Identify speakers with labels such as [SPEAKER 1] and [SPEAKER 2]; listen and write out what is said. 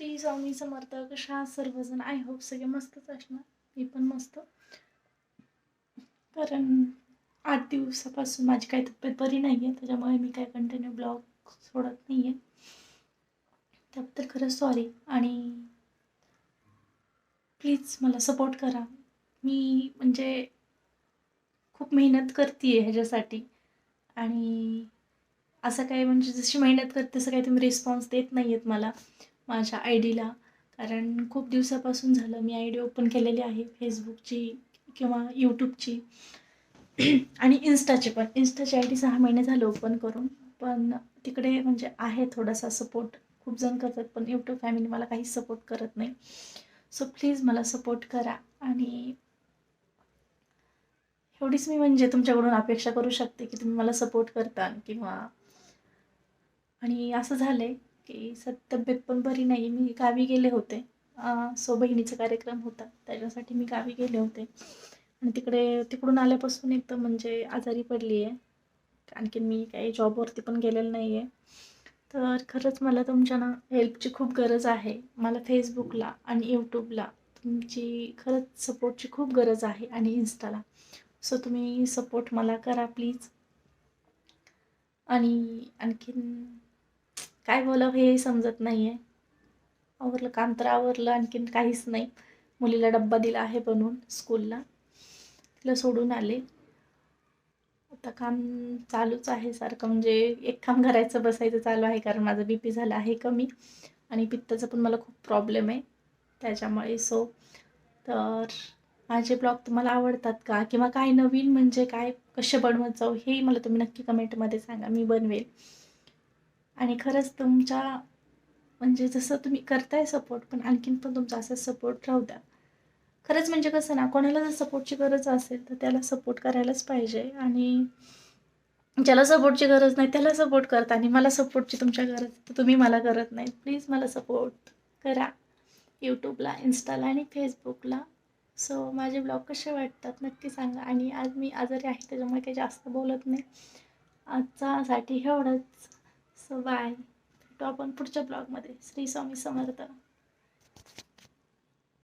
[SPEAKER 1] श्री स्वामी समर्थ कशा सर्वजण I hope सगळे मस्तच असणार. मी पण मस्त. कारण आठ दिवसापासून माझी काही तब्येत बरी नाही आहे त्याच्यामुळे मी काय कंटिन्यू ब्लॉग सोडत नाही आहे त्याबद्दल खरंच सॉरी आणि प्लीज मला सपोर्ट करा. मी म्हणजे खूप मेहनत करते आहे ह्याच्यासाठी. आणि असं काय म्हणजे जशी मेहनत करते तसं काही तुम्ही रिस्पॉन्स देत नाही आहेत मला. माझ्या आय डीला. कारण खूप दिवसापासून झालं मी आय डी ओपन केलेली आहे फेसबुकची किंवा यूट्यूबची. आणि इन्स्टाची पण. इन्स्टाची आय डी सहा महिने झालं ओपन करून. पण तिकडे म्हणजे आहे थोडासा सपोर्ट. खूप जण करतात पण यूट्यूब फॅमिली मला काहीच सपोर्ट करत नाही. सो प्लीज मला सपोर्ट करा. आणि एवढीच मी म्हणजे तुमच्याकडून अपेक्षा करू शकते की तुम्ही मला सपोर्ट करता किंवा आणि असं झालं आहे की सत तब्येत पण बरी नाही मी गावी गेले होते. सो बहिणीचा कार्यक्रम होता. त्याच्यासाठी मी गावी गेले होते. आणि तिकडे तिकडून आल्यापासून एकदम म्हणजे आजारी पडली आहे आणखीन मी काही जॉबवरती पण गेलेलं नाही आहे तर खरंच मला तुमच्या ना हेल्पची खूप गरज आहे. मला फेसबुकला आणि यूट्यूबला तुमची खरंच सपोर्टची खूप गरज आहे आणि इन्स्टाला. सो तुम्ही सपोर्ट मला करा प्लीज. आणि आणखीन काय बोलावं हेही समजत नाही आहे आवरलं काम तर आवरलं आणखीन काहीच नाही. मुलीला डब्बा दिला आहे बनवून स्कूलला. तिला सोडून आले. आता काम चालूच आहे सारखं. म्हणजे एक काम करायचं बसायचं चालू आहे कारण माझं बी पी झालं आहे कमी. आणि पित्ताचा पण मला खूप प्रॉब्लेम आहे. त्याच्यामुळे सो तर माझे ब्लॉग तुम्हाला आवडतात का? किंवा काय नवीन म्हणजे काय? कसे बनवत जाऊ हेही मला तुम्ही नक्की कमेंटमध्ये सांगा. मी बनवेल. आणि खरंच तुमच्या म्हणजे जसं तुम्ही करताय सपोर्ट पण आणखीन पण तुमचा असा सपोर्ट राहू द्या. खरंच म्हणजे कसं ना कोणाला जर सपोर्टची गरज असेल तर त्याला सपोर्ट करायलाच पाहिजे. आणि ज्याला सपोर्टची गरज नाही त्याला सपोर्ट करता. आणि मला सपोर्टची तुमच्या गरज तर तुम्ही मला करत नाही. प्लीज मला सपोर्ट करा. यूट्यूबला इन्स्टाला आणि फेसबुकला सो माझे ब्लॉग कसे वाटतात नक्की सांगा. आणि आज मी आजारी आहे त्याच्यामुळे काही जास्त बोलत नाही. आजच्यासाठी एवढंच. So bye. भेटू आपण पुढच्या ब्लॉगमध्ये. श्री स्वामी समर्थ.